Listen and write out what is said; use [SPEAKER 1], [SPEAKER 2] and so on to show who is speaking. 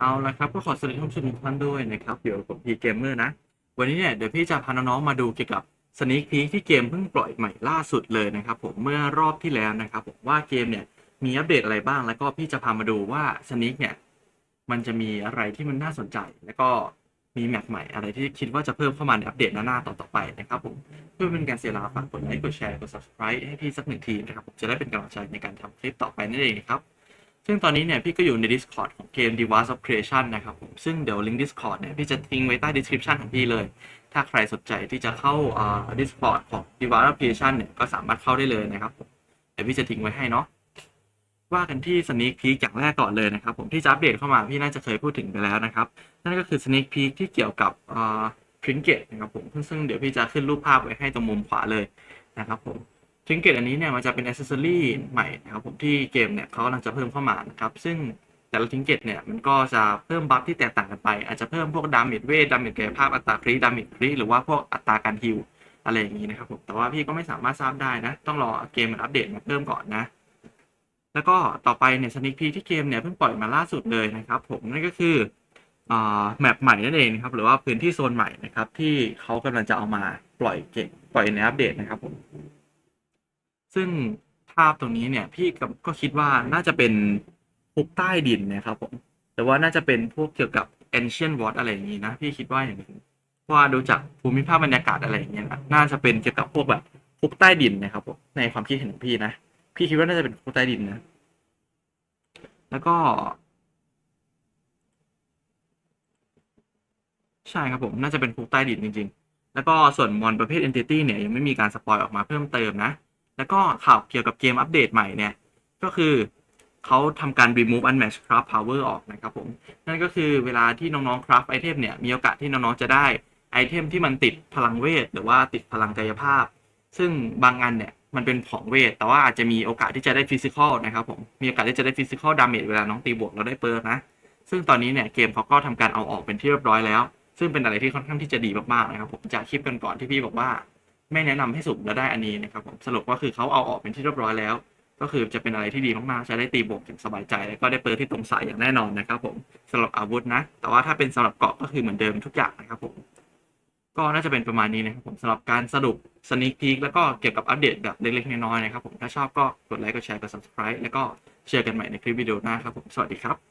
[SPEAKER 1] เอาละครับก็ขอสวัสดีท่านผู้ชมทุกท่านด้วยนะครับเดี๋ยวผมพีเกมเมอร์นะ วันนี้เนี่ยเดี๋ยวพี่จะพาน้องๆมาดูเกี่ยวกับสนิ k พีที่เกมเพิ่งปล่อยใหม่ล่าสุดเลยนะครับผมเมื่อรอบที่แล้วนะครับผมว่าเกมเนี่ยมีอัปเดตอะไรบ้าง แล้วก็พี่จะพามาดูว่าสนิ k เนี่ยมันจะมีอะไรที่มันน่าสนใจ แล้วก็มีแมปใหม่อะไรที่คิดว่าจะเพิ่มเข้ามาในอัปเดตหน้าๆต่อๆไปนะครับผมเพื่อเป็นการเสียเวลาฝากกดไลค์กดแชร์กด subscribe ให้พี่สักหนึ่งทีนะครับผมจะได้เป็นกำลังใจในการทำคลิปต่อไปนั่นเองครับ ซึ่งตอนนี้เนี่ยพี่ก็อยู่ใน Discord ของเกม d e v a s of Creation นะครับผมซึ่งเดี๋ยวลิงก์ Discord เนี่ยพี่จะทิ้งไว้ใต้ description ของพี่เลย ถ้าใครสนใจที่จะเข้าอ่า Discord ของ d e v a s of Creation เนี่ยก็สามารถเข้าได้เลยนะครับผมเดี๋ยวพี่จะทิ้งไว้ให้เนาะว่ากันที่ Sneak Peek อย่างแรกก่อนเลยนะครับผมที่จะอัปเดตเข้ามาพี่น่าจะเคยพูดถึงไปแล้วนะครับ นั่นก็คือ Sneak Peek ที่เกี่ยวกับอ่า Trinket นะครับผมซึ่งเดี๋ยวพี่จะขึ้นรูปภาพไว้ให้ตรงมุมขวาเลยนะครับผม ทิงเกตอันนี้เนี่ยมันจะเป็นอ c เซสซอรี่ใหม่นะครับผมที่เกมเนี่ยเขากำลังจะเพิ่มเข้ามานะครับซึ่งแต่ละทิงเกตเนี่ยมันก็จะเพิ่มบัฟที่แตกต่างกันไป อาจจะเพิ่มพวกดาเมจเวทดาเมจกายภาพอัตราคริดาเมจคริหรือว่าพวกอัตราการฮิลอะไรอย่างนี้นะครับผมแต่ว่าพี่ก็ไม่สามารถทราบได้นะ ต้องรอเกมมันอัปเดตมาเพิ่มก่อนนะ แล้วก็ต่อไปเนี่ยสนิคพีที่เกมเนี่ยเพิ่งปล่อยมาล่าสุดเลยนะครับผมนั่นก็คืออ่าแมปใหม่นั่นเองนะครับหรือว่าพื้นที่โซนใหม่นะครับที่เขากำลังจะเอามาปล่อยเก่งปล่อยในอัปเดตนะครับผม ซึ่งภาพตรงนี้เนี่ย พี่ก็ก็คิดว่าน่าจะเป็นคุกใต้ดินนะครับผมแต่ว่าน่าจะเป็นพวกเกี่ยวกับ ancient w a t อะไรอย่างนี้นะ พี่คิดว่าอย่างนี้เพราะว่าดูจากภูมิภาพบรรยากาศอะไรอย่างเงี้ยนะน่าจะเป็นเกี่ยวกับพวกแบบคุกใต้ดินนะครับผมในความคิดเห็นของพี่นะพี่คิดว่าน่าจะเป็นคุกใต้ดินนะ แล้วก็ ใช่ครับผม น่าจะเป็นคุกใต้ดินจริง ๆ แล้วก็ส่วนมอนประเภท entity เนี่ยยังไม่มีการสปอยออกมาเพิ่มเติมนะ แล้วก็ข่าวเกี่ยวกับเกมอัปเดตใหม่เนี่ย ก็คือเขาทำการ remove unmatched craft power ออกนะครับผม นั่นก็คือเวลาที่น้องๆ craft ไอเทมเนี่ย มีโอกาสที่น้องๆ จะได้ไอเทมที่มันติดพลังเวท หรือว่าติดพลังกายภาพ ซึ่งบางอันเนี่ยมันเป็นของเวท แต่ว่าอาจจะมีโอกาสที่จะได้ฟิสิกอลนะครับผม มีโอกาสที่จะได้ฟิสิกอลดาเมจเวลาน้องตีบวกเราได้เปิร์นะ ซึ่งตอนนี้เนี่ยเกมเขาก็ทำการเอาออกเป็นที่เรียบร้อยแล้ว ซึ่งเป็นอะไรที่ค่อนข้างที่จะดีมากๆนะครับผม จากคลิปกันก่อนที่พี่บอกว่า ไม่แนะนำให้สุ่มแล้วได้อันนี้นะครับผมสรุปก็คือเขาเอาออกเป็นที่เรียบร้อยแล้ว ก็คือจะเป็นอะไรที่ดีมากๆจะได้ตีบวกอย่างสบายใจ แล้วก็ได้เปิดที่ตรงสายอย่างแน่นอนนะครับผมสำหรับอาวุธนะ แต่ว่าถ้าเป็นสำหรับเกาะก็คือเหมือนเดิมทุกอย่างนะครับผมก็น่าจะเป็นประมาณนี้นะครับผมสำหรับการสรุปสนิ k พี k แล้วก็เกี่ยวกับอัปเดตแบบเล็กๆน้อยๆนะครับผมถ้าชอบก็กดไลค์กดแชร์กด subscribe แล้วก็เจอกันใหม่ในคลิปวิดีโอหน้าครับผมสวัสดีครับ